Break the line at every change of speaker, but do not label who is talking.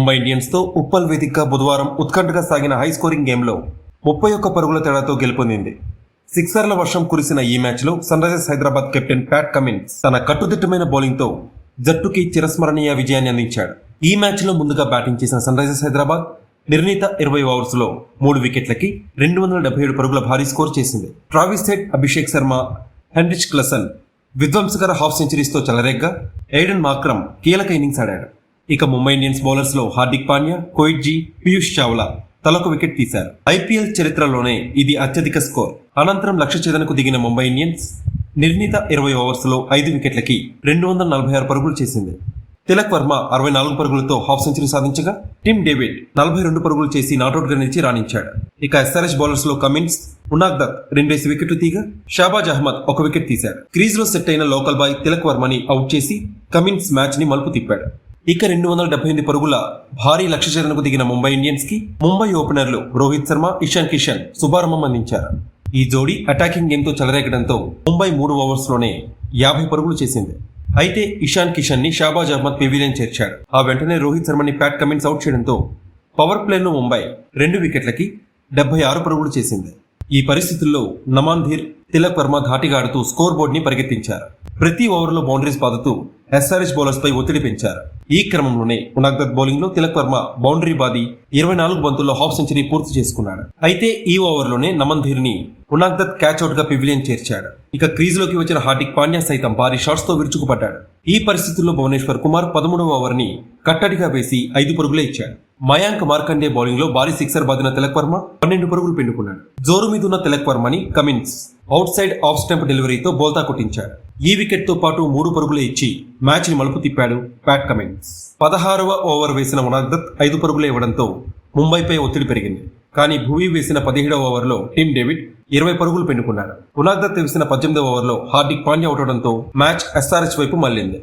ముంబై ఇండియన్స్తో ఉప్పల్ వేదికగా బుధవారం ఉత్కంఠగా సాగిన హై స్కోరింగ్ గేమ్లో ముప్పై ఒక్క పరుగుల తేడాతో గెలుపొందింది. సిక్సర్ల వర్షం కురిసిన ఈ మ్యాచ్లో sunrisers Hyderabad captain Pat Cummins తన కట్టుదిట్టమైన బౌలింగ్తో జట్టుకి చిరస్మరణీయ విజయాన్ని అందించాడు. ఈ మ్యాచ్లో ముందుగా బ్యాటింగ్ చేసిన సన్ రైజర్స్ హైదరాబాద్ నిర్ణీత ఇరవై ఓవర్స్లో మూడు వికెట్లకి రెండు వందల డెబ్బై ఏడు పరుగుల భారీ స్కోర్ చేసింది. Travis Head Abhishek Sharma Heinrich Klaasen విధ్వంసకర half సెంచరీస్తో చెలరేగ్గా ఎయిడెన్ మాక్రమ్ కీలక ఇన్నింగ్స్ ఆడాడు. ఇక ముంబై ఇండియన్స్ బౌలర్స్లో హార్దిక్ పాండ్యా కోయిట్జీ పీయూష్ చావ్లా తలకు వికెట్ తీశారు. ఐపీఎల్ చరిత్రలోనే ఇది అత్యధిక స్కోర్. అనంతరం లక్ష్య ఛేదనకు దిగిన ముంబై ఇండియన్స్ నిర్ణీత ఇరవై ఓవర్స్లో ఐదు వికెట్లకి రెండు వందల నలభై ఆరు పరుగులు చేసింది. తిలక్ వర్మ అరవై నాలుగు పరుగులతో హాఫ్ సెంచరీ సాధించగా టిమ్ డేవిడ్ నలభై రెండు పరుగులు చేసి నాట్అవుట్గా నిలిచి రాణించాడు. ఇక ఎస్ఆర్ఎస్ బౌలర్స్లో కమిన్స్ ఉనాక్ దత్ రెండేసి వికెట్లు తీగా షాబాజ్ అహ్మద్ ఒక వికెట్ తీశాడు. క్రీజ్లో సెట్ అయిన లోకల్ బాయ్ తిలక్ వర్మని అవుట్ చేసి కమిన్స్ మ్యాచ్ని మలుపు తిప్పాడు. ఇక రెండు వందల డెబ్బై ఎనిమిది పరుగుల భారీ లక్ష్య దిగిన ముంబై ఇండియన్స్కి ముంబై ఓపెనర్లు రోహిత్ శర్మ ఇషాన్ కిషన్ శుభారంభం అందించారు. ఈ జోడీ అటాకింగ్ గేమ్తో చెలరేగడంతో ముంబై మూడు ఓవర్స్లోనే యాభై పరుగులు చేసింది. అయితే ఇషాన్ కిషన్ని షాబాజ్ అహ్మద్ పెవిలియన్ చేర్చాడు. ఆ వెంటనే రోహిత్ శర్మని ప్యాట్ కమిన్స్ అవుట్ చేయడంతో పవర్ ప్లేలో ముంబై రెండు వికెట్లకి డెబ్బై ఆరు పరుగులు చేసింది. ఈ పరిస్థితుల్లో నమాన్ ధీర్ తిలక్ వర్మ ధాటిగా ఆడుతూ స్కోర్ బోర్డ్ని పరిగెత్తించారు. ప్రతి ఓవర్లో బౌండరీస్ బాదుతూ ఎస్ఆర్ఎస్ బౌలర్స్ పై ఒత్తిడి పెంచారు. ఈ క్రమంలోనే ఉనాగ్దత్ బౌలింగ్లో తిలక్ వర్మ బౌండరీ బాది ఇరవై నాలుగు బంతుల్లో హాఫ్ సెంచరీ పూర్తి చేసుకున్నాడు. అయితే ఈ ఓవర్లోనే నమన్ ధీర్ని ఉనాగ్దత్ క్యాచ్ అవుట్గా పివిలియన్ చేర్చాడు. ఇక క్రీజ్లోకి వచ్చిన హార్దిక్ పాండ్యా సైతం భారీ షాట్స్తో విరుచుకుపడ్డాడు. ఈ పరిస్థితుల్లో భువనేశ్వర్ కుమార్ పదమూడవ ఓవర్ని కట్టడిగా వేసి ఐదు పరుగులే ఇచ్చాడు. మయాంక్ మార్కండే బౌలింగ్లో భారీ సిక్సర్ బాదిన తిలక్ వర్మ పన్నెండు పరుగులు పిండుకున్నాడు. జోరు మీదున్న తిలక్ వర్మని Cummins outside off stump డెలివరీతో బోల్తా కొట్టించాడు. ఈ వికెట్తో పాటు మూడు పరుగులు ఇచ్చి మ్యాచ్ని మలుపు తిప్పాడు ప్యాట్ కమిన్స్. పదహారవ ఓవర్ వేసిన ఉనాగ్దత్ ఐదు పరుగులే ఇవ్వడంతో ముంబైపై ఒత్తిడి పెరిగింది. కానీ భువి వేసిన పదిహేడవ ఓవర్లో టిమ్ డేవిడ్ ఇరవై పరుగులు పెన్నుకున్నారు ఉనాగ్దత్ వేసిన పద్దెనిమిదవ ఓవర్లో హార్దిక్ పాండ్యా అవుట్ అవడంతో మ్యాచ్ ఎస్ఆర్ఎస్ వైపు మళ్ళింది